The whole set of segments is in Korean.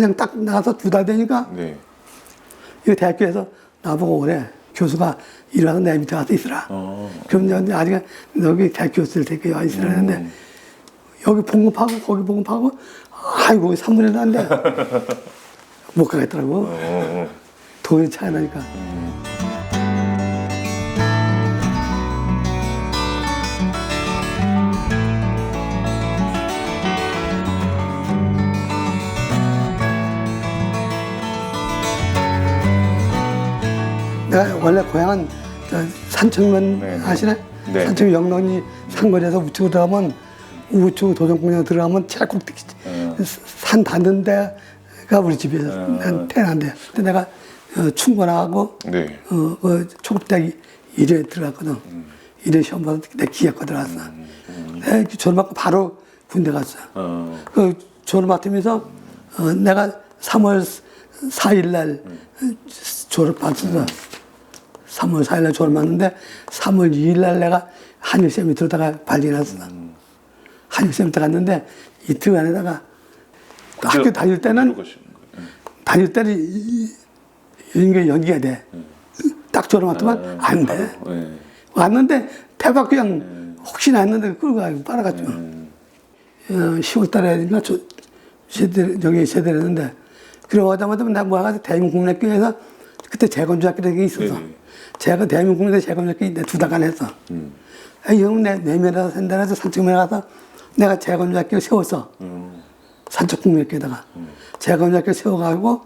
발령 딱 나가서 두 달 되니까 네. 이 대학교에서 나보고 오래 교수가 일어나서 내 밑에 가서 있으라. 어. 그럼 이제 아직 여기 대학교 있을 테니까 와 있으라 했는데 음. 여기 봉급하고 거기 봉급하고 아이고 3분의 1인데 못 가겠더라고. 어, 어. 돈이 차이 나니까. 내가 원래 고향은 저 산청면 네, 네. 아시나? 네. 산청 영런이 상거리에서 우측으로 들어가면 우측 도전공장 들어가면 제꼭 어. 산 닿는 데가 우리 집이에요. 난 태어난데. 근데 내가 어, 충고나하고 네. 어, 그 초급대 일에 들어갔거든. 일에 시험 봐서 내 기획과 들어갔어. 내가 졸업하고 바로 군대 갔어. 어. 그 졸업 맡으면서 어, 내가 3월 4일 날 졸업 받았어. 3월 4일 날 졸업 받는데 3월 2일 날 내가 한일쌤이 들어다가 발견했어. 한일쌤 들어갔는데 이틀 안에다가 학교 다닐 때는 거예요. 다닐 때는 이- 이런 게 연기가 돼. 딱 졸업 맡으면 안 돼. 네. 왔는데 대박 그냥 혹시나 했는데 끌고 가고 빨아갔죠. 어, 10월 달에인가 저 제대 저기 제대를 했는데 그러자마자 내가 모아가지고 대한민국문학교에서 그때 재건조학교라는 게 있었어. 네네. 제가 대한민국문학교 재건조학교 내두 달 간 했어. 아, 형, 내, 내면에서 산다라서 산책면에 가서 내가 재건조학교 세웠어. 음. 산책국민학교에다가. 재건조학교 세워가지고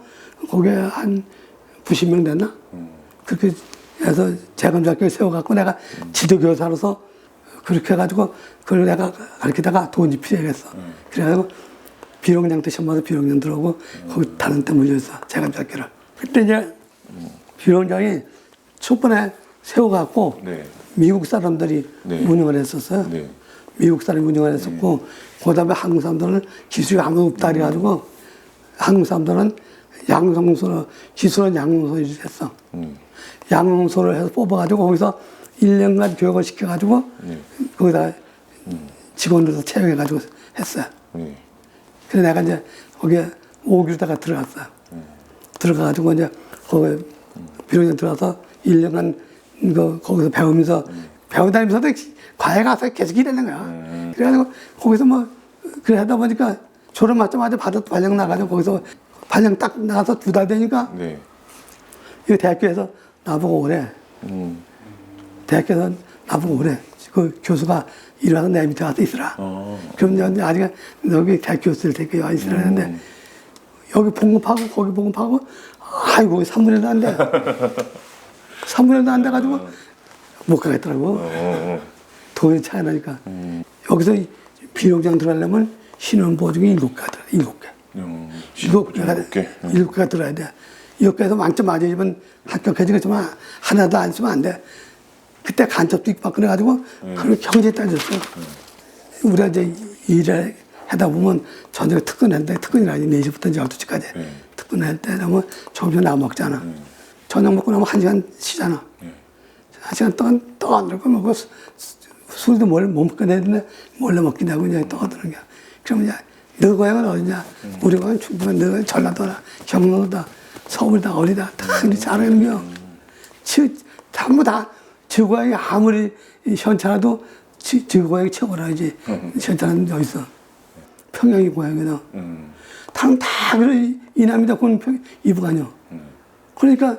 거기에 한 90명 됐나? 그렇게 해서 재건조학교 세워갖고 내가 지도교사로서 그렇게 해가지고 그걸 내가 가르치다가 돈이 필요했어. 그래가지고 비룡장 때 시험 봐서 비룡장 들어오고 거기 다른 데 물려있어. 재건조학교를. 그때 이제 비룡장이 첫번에 세워갖고 네. 미국 사람들이 네. 운영을 했었어요. 네. 미국 사람이 운영을 했었고, 그 다음에 한국 사람들은 기술이 아무 없다 그래가지고, 한국 사람들은 양성소를, 기술은 양성소를 했어. 음. 양성소를 해서 뽑아가지고, 거기서 1년간 교육을 시켜가지고, 네. 거기다 직원들도 채용해가지고 했어요. 네. 그래서 내가 이제 거기에 오기로다가 들어갔어요. 들어가가지고 이제 거기 비룡에 들어가서 1년간 그 거기서 배우면서 배우다니면서도 과외 가서 계속 일하는 거야. 그래가지고 거기서 뭐 그래 하다 보니까 졸업 맞자마자 받아 발령 나가지고 거기서 발령 딱 나가서 두 달 되니까 네. 이 대학교에서 나보고 오래. 음. 대학교에서 나보고 오래. 그 교수가 일어나서 내 밑에 가서 있으라. 어. 그럼 이제 아직 여기 대학교 있을 테니까 와 있으라 했는데 여기 봉급하고 거기 봉급하고 아이고 3분의 1도 안 돼. 3분의 1도 안 돼가지고 못 가겠더라고. 어, 어. 돈이 차이 나니까. 여기서 비용장 들어가려면 신원 보증이 일곱 개가 들어, 일곱 개. 음. 일곱 개가, 일곱 개. 개가 들어야 돼. 일곱 개에서 만점 맞으면 합격해지겠지만 하나도 안 쓰면 안 돼. 그때 간첩도 입학해가지고 그걸 경제 따졌어. 우리가 이제 일을 하다 보면 저녁에 특근했는데 특근이 아니 4시부터 이제 12시까지 네. 특근할 때 되면 점심 나 먹잖아. 저녁 먹고 나면 한 시간 쉬잖아. 한 시간 동안 떠들고 먹고 수- 수- 술도 몰래 못 먹게 되는데 몰래 먹긴 하고 이제 떠드는 거야. 그러면 이제 너 고향은 어디냐? 우리 고향은 충북, 너 전라도다, 경로다, 서울다, 어디다 다 이렇게 잘하는 거야. 지, 전부 다, 지 고향이 아무리 이 현차라도 지, 지 고향이 최고라, 이제. 현차는 어디 있어? 평양이 고향이다. 음. 다른 다 그래, 이남이다, 그건 평, 이북 아니야. 그러니까,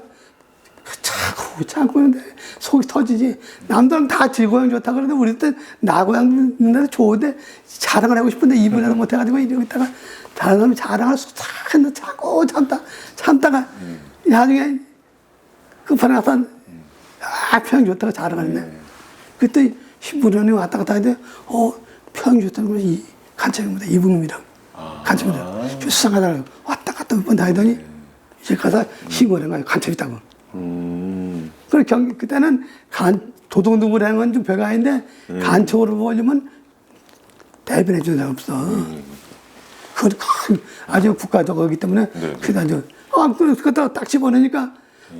자꾸, 자꾸 하는데 속이 터지지. 남들은 다 지 고향 좋다 그러는데 우리 때나 고향 있는데 좋은데 자랑을 하고 싶은데 이분이라도 못해가지고 이러고 있다가 다른 사람이 자랑할 수탁 했는데 자꾸 참다, 참다가 나중에 끝판에 가서 아, 평양 좋다고 자랑하네. 그때 신부년이 왔다 갔다 하는데, 어, 평양 좋다는 간첩입니다. 이분입니다. 간첩입니다. 수상하다고 왔다 갔다 몇번 다니더니 이제 가서 신고를 한 거예요. 간첩 있다고. 음. 그래 경 그때는 간 도둑놈이라는 건 좀 별거 아닌데 간첩으로 보려면 대변해 주는 사람 없어. 그건 큰 아주 국가적이기 때문에 네. 그래서 아주 아 그때 딱 집어넣으니까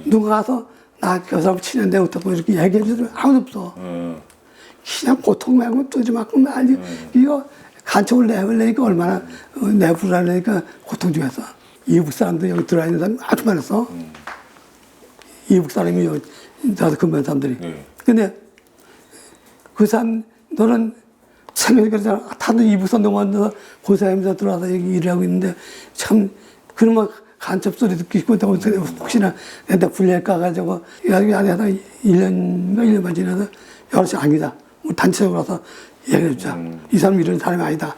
누가 가서 나그 사람 친한데 어떻고 이렇게 얘기해 주더니 아무도 없어. 어. 그냥 고통 말고 뚜지 맞고 말지 이거 간첩을 내버리니까 얼마나 어, 내부라니까 고통 주겠어. 이북 사람들 여기 들어와 있는 사람 아주 많았어. 이북 사람이 여기 나도 근무한 사람들이. 네. 근데 그 사람 너는 생각이 그러잖아. 다들 이북 선동원에서 고사하면서 들어와서 여기 일을 하고 있는데 참 그러면 간첩 소리 듣고 싶고 또 혹시나 내가 불리할까 가지고 여기 안에 하다 1년인가 1년 반 지나서 여럿이 아니다. 뭐 단체적으로 와서 얘기를 해주자. 이 사람 이런 사람이 아니다.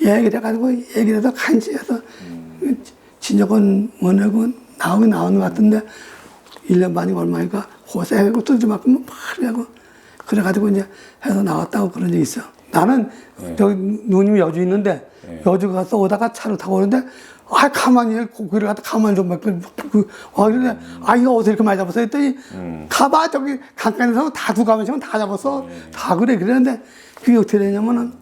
얘기를 해가지고 얘기를 해서 간지 해서 진정은 뭐냐고 나오긴 나오는 것 같은데 1년 반이 얼마니까 고생하고 뜯지 맞고 막 하고 그래가지고 이제 해서 나왔다고 그런 적이 있어. 나는 저기 누님이 여주 있는데 여주 가서 오다가 차를 타고 오는데 아 가만히 고기를 갖다 가만히 좀 막, 그, 그, 와, 그러는데 아, 이거 어디서 이렇게 많이 잡았어? 했더니 가봐, 저기 강간에서 다 두 가만씩 다 잡았어. 다 그래. 그랬는데 그게 어떻게 되냐면은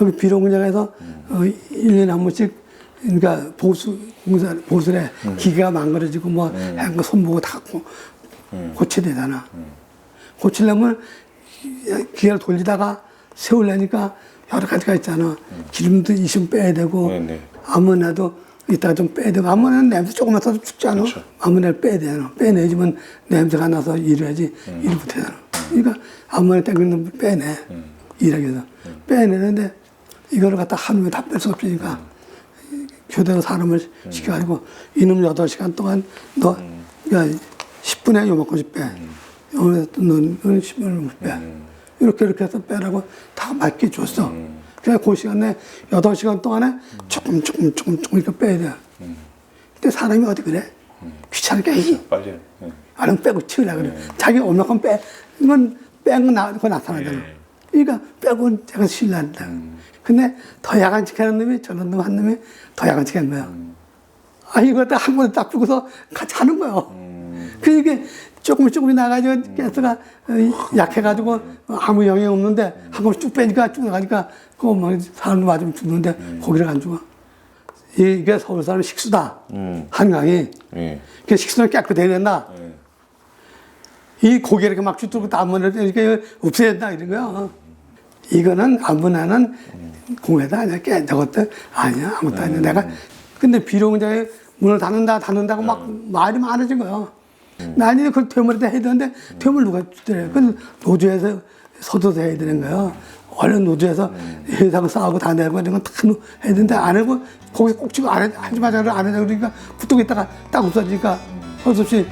여기 비료공장에서 어, 1년에 한 번씩 그러니까 보수 공사 보수래 기계가 망가져지고 뭐 한거 손보고 다 고, 고쳐야 되잖아. 고치려면 기계를 돌리다가 세우려니까 여러 가지가 있잖아. 기름도 있으면 빼야 되고 네, 네. 아무나도 이따가 좀 빼야 되고 아무나는 냄새 조금만 써도 죽지 않아. 그렇죠. 아무나를 빼야 되잖아. 빼내지만 냄새가 나서 일해야지 일 못하잖아. 그러니까 아무나 땡기는 걸 빼내. 일하기 위해서. 빼내는데 이거를 갖다 하루에 다 뺄 수 없으니까 교대로 사람을 시켜가지고 이놈 여덟 시간 동안 너 그러니까 10분에 요만큼씩 빼. 요만큼 너는 10분을 빼. 이렇게 이렇게 해서 빼라고 다 맞게 줬어. 그래서 그 시간에 여덟 시간 동안에 조금 조금 조금 조금 이렇게 빼야 돼. 근데 사람이 어디 그래? 귀찮으니까 이 빨리. 네. 아는 빼고 치우려 그래. 자기 얼마큼 빼, 이건 뺀거 나, 그거 나타나잖아. 네. 그러니까 빼고 제가 신난다. 근데 더 야간 칙하는 놈이 저런 놈 한 놈이 더 야간 칙한 거야. 아, 이거 한 번에 딱 주고서 같이 하는 거야. 그러니까 조금 조금씩 나가지고 가스가 어, 약해가지고 아무 영향 없는데 한 번씩 쭉 빼니까 쭉 나가니까 그거 뭐 사람도 맞으면 죽는데 고기를 안 죽어. 이게 서울 사람 식수다. 한강이. 예. 그 식수는 깨끗해야 된다. 예. 이 고개 이렇게 막 쭈뚫고 아무나 이렇게 없애야 된다 이런 거야. 이거는 아무나는 공회도 아니야. 깨 저것도 아니야. 아무것도 아니야. 내가 근데 비료공장에 문을 닫는다 닫는다고 막 말이 많아진 거야. 난이 그걸 퇴물에다 해야 되는데 퇴물 누가 주더래. 그 노조에서 서도서 해야 되는 거야. 얼른 노조에서 회사하고 싸우고 다 내고 이런 건다 해야 되는데 안 하고 거기서 꼭 치고 안 해, 하지 마자 안 하자 그러니까 붙들고 있다가 딱 없어지니까 어쩔 수 없이